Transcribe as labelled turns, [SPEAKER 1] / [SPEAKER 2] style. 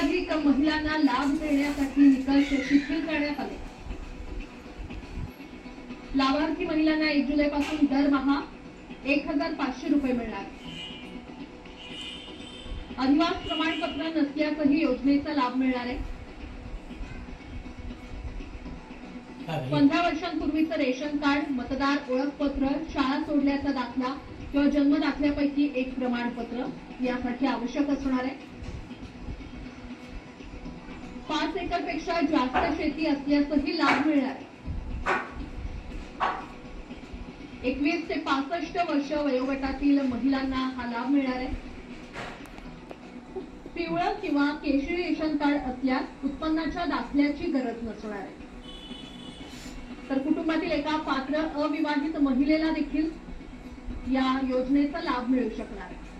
[SPEAKER 1] अधिकाधिक महिलांना लाभ देण्यासाठी निकष शिथिल करण्यात आले. लाभार्थी महिलांना एक जुलै पासून दरमहा एक हजार पाचशे रुपये मिळणार. अधिवास प्रमाणपत्र नसल्यासही योजनेचा लाभ मिळणार आहे. पंधरा वर्षांपूर्वीचं रेशन कार्ड मतदार ओळखपत्र शाळा सोडल्याचा दाखला किंवा जन्म दाखल्यापैकी एक प्रमाणपत्र यासाठी आवश्यक असणार आहे. पाच एकरपेक्षा जास्त शेती असल्यासही लाभ मिळणार. आहे एकवीस ते पासष्ट वर्ष वयोगटातील महिलांना हा लाभ मिळणार आहे. पिवळं किंवा केशरी रेशन कार्ड असल्यास उत्पन्नाच्या दाखल्याची गरज नसणार आहे. तर कुटुंबातील एका पात्र अविवाहित महिलेला देखील या योजनेचा लाभ मिळू शकणार आहे.